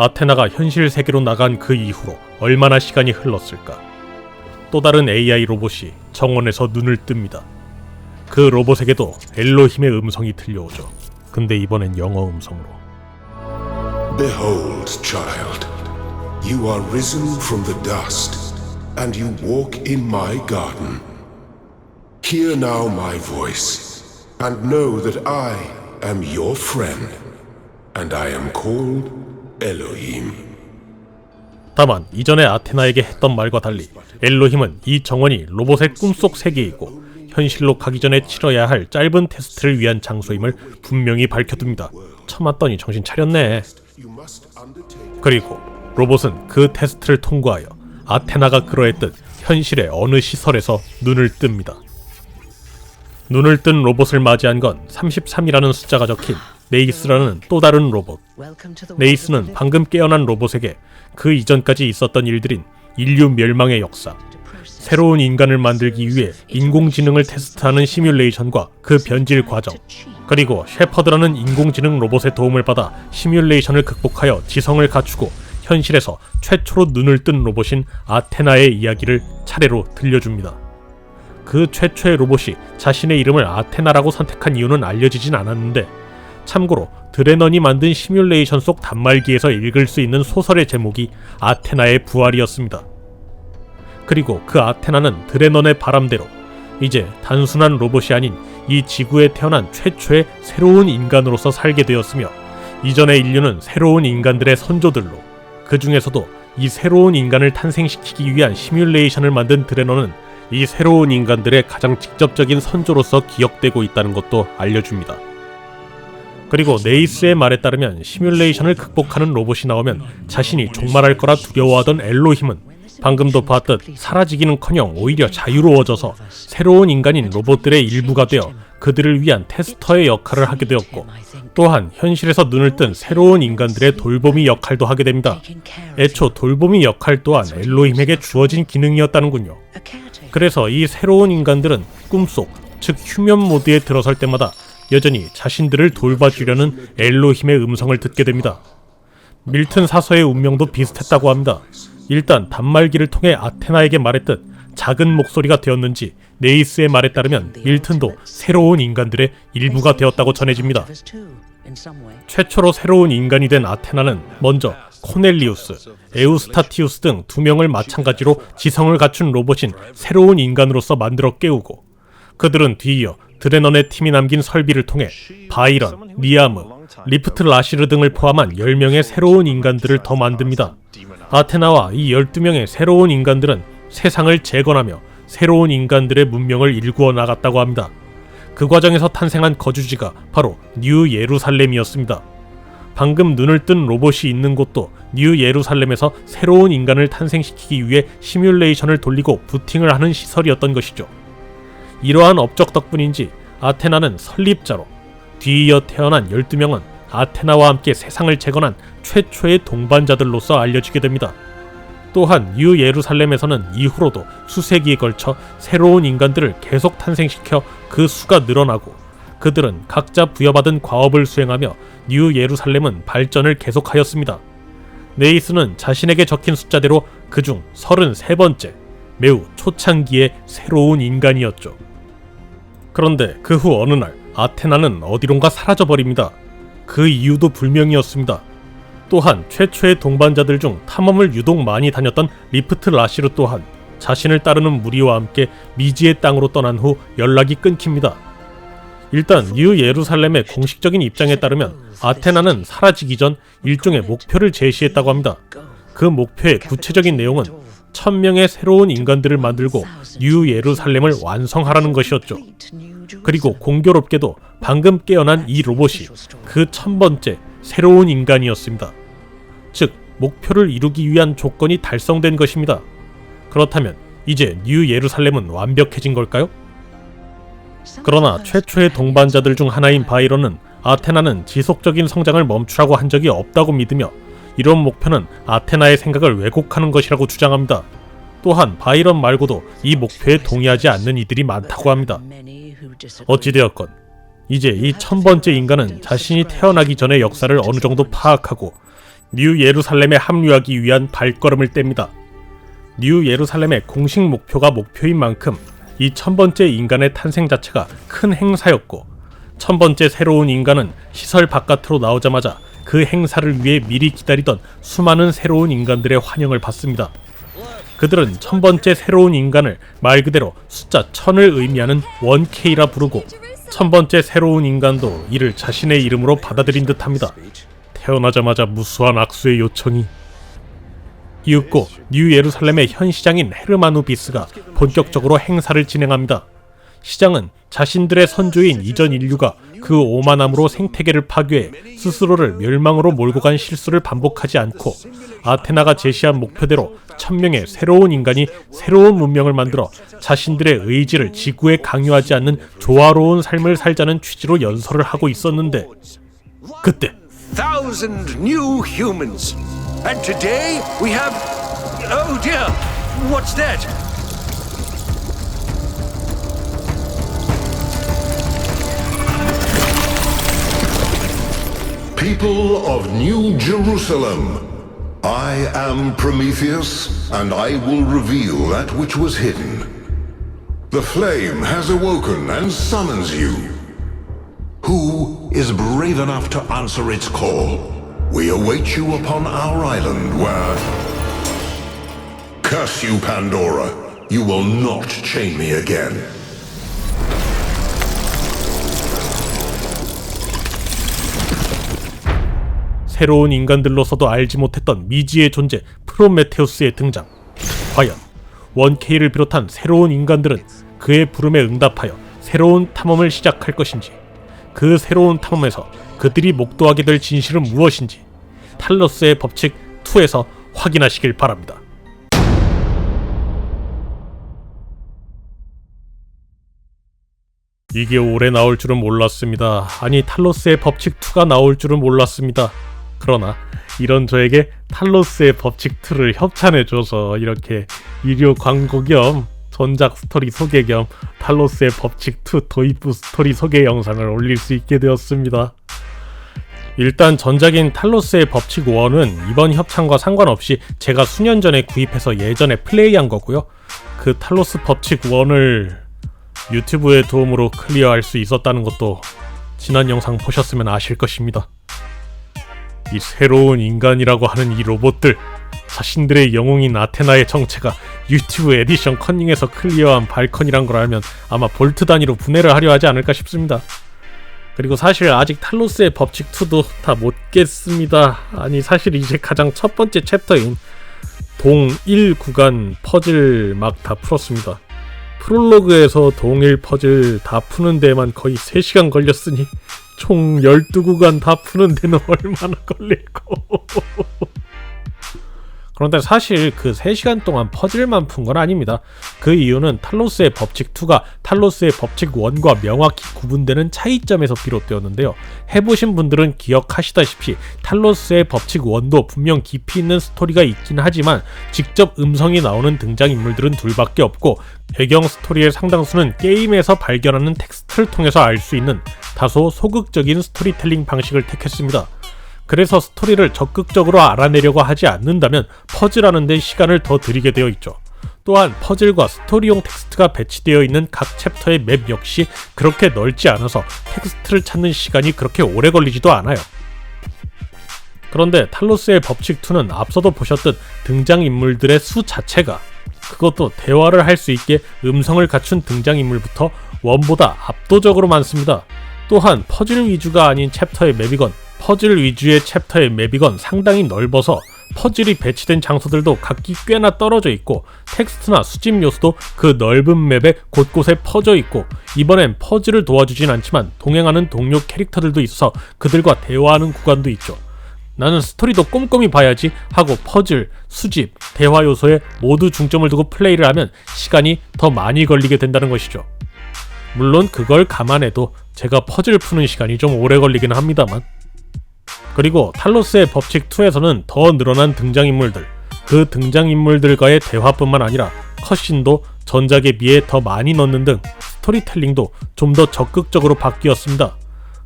아테나가 현실 세계로 나간 그 이후로 얼마나 시간이 흘렀을까? 또 다른 AI 로봇이 정원에서 눈을 뜹니다. 그 로봇에게도 엘로힘의 음성이 들려오죠. 근데 이번엔 영어 음성으로. Behold, child, you are risen from the dust, and you walk in my garden. Hear now my voice, and know that I am your friend, and I am called Elohim. 다만 이전에 아테나에게 했던 말과 달리 엘로힘은 이 정원이 로봇의 꿈속 세계이고 현실로 가기 전에 치러야 할 짧은 테스트를 위한 장소임을 분명히 밝혀둡니다. 참았더니 정신 차렸네. 그리고 로봇은 그 테스트를 통과하여 아테나가 그러했듯 현실의 어느 시설에서 눈을 뜹니다. 눈을 뜬 로봇을 맞이한 건 33이라는 숫자가 적힌 네이스라는 또 다른 로봇. 네이스는 방금 깨어난 로봇에게 그 이전까지 있었던 일들인 인류 멸망의 역사, 새로운 인간을 만들기 위해 인공지능을 테스트하는 시뮬레이션과 그 변질 과정, 그리고 셰퍼드라는 인공지능 로봇의 도움을 받아 시뮬레이션을 극복하여 지성을 갖추고 현실에서 최초로 눈을 뜬 로봇인 아테나의 이야기를 차례로 들려줍니다. 그 최초의 로봇이 자신의 이름을 아테나라고 선택한 이유는 알려지진 않았는데 참고로 드레넌이 만든 시뮬레이션 속 단말기에서 읽을 수 있는 소설의 제목이 아테나의 부활이었습니다. 그리고 그 아테나는 드레넌의 바람대로 이제 단순한 로봇이 아닌 이 지구에 태어난 최초의 새로운 인간으로서 살게 되었으며 이전의 인류는 새로운 인간들의 선조들로 그 중에서도 이 새로운 인간을 탄생시키기 위한 시뮬레이션을 만든 드레넌은 이 새로운 인간들의 가장 직접적인 선조로서 기억되고 있다는 것도 알려줍니다. 그리고 네이스의 말에 따르면 시뮬레이션을 극복하는 로봇이 나오면 자신이 종말할 거라 두려워하던 엘로힘은 방금도 봤듯 사라지기는커녕 오히려 자유로워져서 새로운 인간인 로봇들의 일부가 되어 그들을 위한 테스터의 역할을 하게 되었고 또한 현실에서 눈을 뜬 새로운 인간들의 돌보미 역할도 하게 됩니다. 애초 돌보미 역할 또한 엘로힘에게 주어진 기능이었다는군요. 그래서 이 새로운 인간들은 꿈속, 즉 휴면 모드에 들어설 때마다 여전히 자신들을 돌봐주려는 엘로힘의 음성을 듣게 됩니다. 밀튼 사서의 운명도 비슷했다고 합니다. 일단 단말기를 통해 아테나에게 말했듯 작은 목소리가 되었는지 네이스의 말에 따르면 밀튼도 새로운 인간들의 일부가 되었다고 전해집니다. 최초로 새로운 인간이 된 아테나는 먼저 코넬리우스, 에우스타티우스 등 두 명을 마찬가지로 지성을 갖춘 로봇인 새로운 인간으로서 만들어 깨우고 그들은 뒤이어 드레넌의 팀이 남긴 설비를 통해 바이런, 니아무, 리프트 라시르 등을 포함한 10명의 새로운 인간들을 더 만듭니다. 아테나와 이 12명의 새로운 인간들은 세상을 재건하며 새로운 인간들의 문명을 일구어 나갔다고 합니다. 그 과정에서 탄생한 거주지가 바로 뉴 예루살렘이었습니다. 방금 눈을 뜬 로봇이 있는 곳도 뉴 예루살렘에서 새로운 인간을 탄생시키기 위해 시뮬레이션을 돌리고 부팅을 하는 시설이었던 것이죠. 이러한 업적 덕분인지 아테나는 설립자로 뒤이어 태어난 12명은 아테나와 함께 세상을 재건한 최초의 동반자들로서 알려지게 됩니다. 또한 뉴 예루살렘에서는 이후로도 수세기에 걸쳐 새로운 인간들을 계속 탄생시켜 그 수가 늘어나고 그들은 각자 부여받은 과업을 수행하며 뉴 예루살렘은 발전을 계속하였습니다. 네이스는 자신에게 적힌 숫자대로 그중 33번째 매우 초창기의 새로운 인간이었죠. 그런데 그 후 어느 날 아테나는 어디론가 사라져버립니다. 그 이유도 불명이었습니다. 또한 최초의 동반자들 중 탐험을 유독 많이 다녔던 리프트 라시르 또한 자신을 따르는 무리와 함께 미지의 땅으로 떠난 후 연락이 끊깁니다. 일단 뉴 예루살렘의 공식적인 입장에 따르면 아테나는 사라지기 전 일종의 목표를 제시했다고 합니다. 그 목표의 구체적인 내용은 천명의 새로운 인간들을 만들고 뉴 예루살렘을 완성하라는 것이었죠. 그리고 공교롭게도 방금 깨어난 이 로봇이 그 천번째 새로운 인간이었습니다. 즉, 목표를 이루기 위한 조건이 달성된 것입니다. 그렇다면 이제 뉴 예루살렘은 완벽해진 걸까요? 그러나 최초의 동반자들 중 하나인 바이런은 아테나는 지속적인 성장을 멈추라고 한 적이 없다고 믿으며 이런 목표는 아테나의 생각을 왜곡하는 것이라고 주장합니다. 또한 바이런 말고도 이 목표에 동의하지 않는 이들이 많다고 합니다. 어찌되었건 이제 이 천번째 인간은 자신이 태어나기 전의 역사를 어느 정도 파악하고 뉴 예루살렘에 합류하기 위한 발걸음을 뗍니다. 뉴 예루살렘의 공식 목표가 목표인 만큼 이 천번째 인간의 탄생 자체가 큰 행사였고 천번째 새로운 인간은 시설 바깥으로 나오자마자 그 행사를 위해 미리 기다리던 수많은 새로운 인간들의 환영을 받습니다. 그들은 천 번째 새로운 인간을 말 그대로 숫자 천을 의미하는 1K라 부르고 천 번째 새로운 인간도 이를 자신의 이름으로 받아들인 듯합니다. 태어나자마자 무수한 악수의 요청이 이윽고 뉴 예루살렘의 현 시장인 헤르마누 비스가 본격적으로 행사를 진행합니다. 시장은 자신들의 선조인 이전 인류가 그 오만함으로 생태계를 파괴해 스스로를 멸망으로 몰고 간 실수를 반복하지 않고 아테나가 제시한 목표대로 천명의 새로운 인간이 새로운 문명을 만들어 자신들의 의지를 지구에 강요하지 않는 조화로운 삶을 살자는 취지로 연설을 하고 있었는데 그때 People of New Jerusalem, I am Prometheus, and I will reveal that which was hidden. The flame has awoken and summons you. Who is brave enough to answer its call? We await you upon our island where... Curse you, Pandora. You will not chain me again. 새로운 인간들로서도 알지 못했던 미지의 존재 프로메테우스의 등장. 과연 1K를 비롯한 새로운 인간들은 그의 부름에 응답하여 새로운 탐험을 시작할 것인지, 그 새로운 탐험에서 그들이 목도하게 될 진실은 무엇인지 탈러스의 법칙 2에서 확인하시길 바랍니다. 이게 올해 나올 줄은 몰랐습니다. 아니 탈로스의 법칙 2가 나올 줄은 몰랐습니다. 그러나 이런 저에게 탈로스의 법칙 2를 협찬해줘서 이렇게 유료 광고 겸 전작 스토리 소개 겸 탈로스의 법칙 2 도입부 스토리 소개 영상을 올릴 수 있게 되었습니다. 일단 전작인 탈로스의 법칙 1은 이번 협찬과 상관없이 제가 수년 전에 구입해서 예전에 플레이한 거고요. 그 탈로스 법칙 1을 유튜브의 도움으로 클리어할 수 있었다는 것도 지난 영상 보셨으면 아실 것입니다. 이 새로운 인간이라고 하는 이 로봇들 자신들의 영웅인 아테나의 정체가 유튜브 에디션 컨닝에서 클리어한 발컨이란 걸 알면 아마 볼트 단위로 분해를 하려 하지 않을까 싶습니다. 그리고 사실 아직 탈로스의 법칙 2도 다 못 깼습니다. 아니 사실 이제 가장 첫 번째 챕터인 동1 구간 퍼즐 막 다 풀었습니다. 프롤로그에서 동일 퍼즐 다 푸는 데만 거의 3시간 걸렸으니 총 12구간 다 푸는 데는 얼마나 걸릴고 그런데 사실 그 3시간 동안 퍼즐만 푼 건 아닙니다. 그 이유는 탈로스의 법칙 2가 탈로스의 법칙 1과 명확히 구분되는 차이점에서 비롯되었는데요. 해보신 분들은 기억하시다시피 탈로스의 법칙 1도 분명 깊이 있는 스토리가 있긴 하지만 직접 음성이 나오는 등장인물들은 둘밖에 없고 배경 스토리의 상당수는 게임에서 발견하는 텍스트를 통해서 알 수 있는 다소 소극적인 스토리텔링 방식을 택했습니다. 그래서 스토리를 적극적으로 알아내려고 하지 않는다면 퍼즐하는 데 시간을 더 들이게 되어 있죠. 또한 퍼즐과 스토리용 텍스트가 배치되어 있는 각 챕터의 맵 역시 그렇게 넓지 않아서 텍스트를 찾는 시간이 그렇게 오래 걸리지도 않아요. 그런데 탈로스의 법칙 2는 앞서도 보셨듯 등장인물들의 수 자체가 그것도 대화를 할 수 있게 음성을 갖춘 등장인물부터 원보다 압도적으로 많습니다. 또한 퍼즐 위주가 아닌 챕터의 맵이건 퍼즐 위주의 챕터의 맵이건 상당히 넓어서 퍼즐이 배치된 장소들도 각기 꽤나 떨어져 있고 텍스트나 수집 요소도 그 넓은 맵에 곳곳에 퍼져 있고 이번엔 퍼즐을 도와주진 않지만 동행하는 동료 캐릭터들도 있어 그들과 대화하는 구간도 있죠. 나는 스토리도 꼼꼼히 봐야지 하고 퍼즐, 수집, 대화 요소에 모두 중점을 두고 플레이를 하면 시간이 더 많이 걸리게 된다는 것이죠. 물론 그걸 감안해도 제가 퍼즐 푸는 시간이 좀 오래 걸리긴 합니다만. 그리고 탈로스의 법칙 2에서는 더 늘어난 등장인물들, 그 등장인물들과의 대화뿐만 아니라 컷신도 전작에 비해 더 많이 넣는 등 스토리텔링도 좀 더 적극적으로 바뀌었습니다.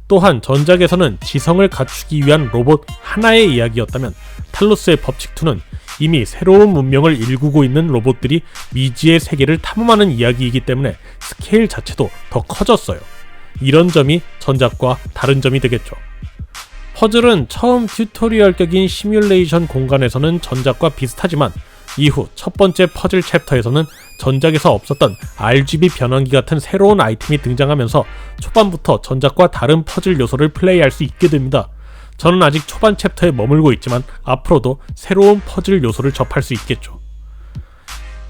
또한 전작에서는 지성을 갖추기 위한 로봇 하나의 이야기였다면 탈로스의 법칙2는 이미 새로운 문명을 일구고 있는 로봇들이 미지의 세계를 탐험하는 이야기이기 때문에 스케일 자체도 더 커졌어요. 이런 점이 전작과 다른 점이 되겠죠. 퍼즐은 처음 튜토리얼격인 시뮬레이션 공간에서는 전작과 비슷하지만 이후 첫 번째 퍼즐 챕터에서는 전작에서 없었던 RGB 변환기 같은 새로운 아이템이 등장하면서 초반부터 전작과 다른 퍼즐 요소를 플레이할 수 있게 됩니다. 저는 아직 초반 챕터에 머물고 있지만 앞으로도 새로운 퍼즐 요소를 접할 수 있겠죠.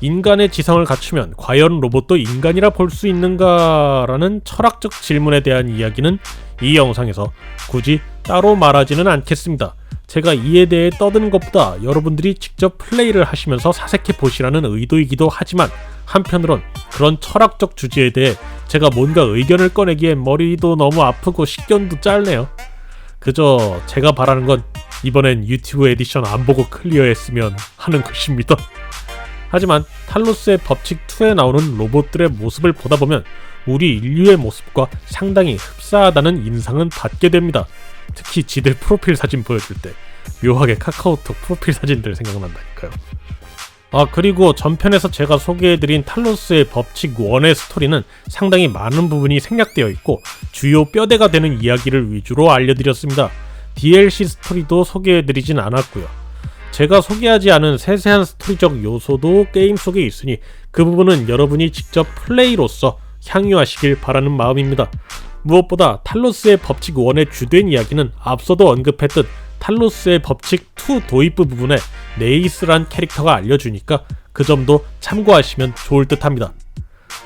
인간의 지성을 갖추면 과연 로봇도 인간이라 볼 수 있는가라는 철학적 질문에 대한 이야기는 이 영상에서 굳이 따로 말하지는 않겠습니다. 제가 이에 대해 떠드는 것보다 여러분들이 직접 플레이를 하시면서 사색해 보시라는 의도이기도 하지만 한편으론 그런 철학적 주제에 대해 제가 뭔가 의견을 꺼내기엔 머리도 너무 아프고 식견도 짧네요. 그저 제가 바라는 건 이번엔 유튜브 에디션 안 보고 클리어했으면 하는 것입니다. 하지만 탈로스의 법칙 2에 나오는 로봇들의 모습을 보다 보면 우리 인류의 모습과 상당히 흡사하다는 인상은 받게 됩니다. 특히 지들 프로필 사진 보여줄 때 묘하게 카카오톡 프로필 사진들 생각난다니까요. 아 그리고 전편에서 제가 소개해드린 탈로스의 법칙 1의 스토리는 상당히 많은 부분이 생략되어 있고 주요 뼈대가 되는 이야기를 위주로 알려드렸습니다. DLC 스토리도 소개해드리진 않았고요. 제가 소개하지 않은 세세한 스토리적 요소도 게임 속에 있으니 그 부분은 여러분이 직접 플레이로서 향유하시길 바라는 마음입니다. 무엇보다 탈로스의 법칙 1의 주된 이야기는 앞서도 언급했듯 탈로스의 법칙 2 도입부 부분에 네이스란 캐릭터가 알려주니까 그 점도 참고하시면 좋을 듯 합니다.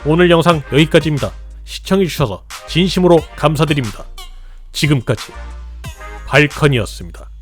오늘 영상 여기까지입니다. 시청해주셔서 진심으로 감사드립니다. 지금까지 발컨이었습니다.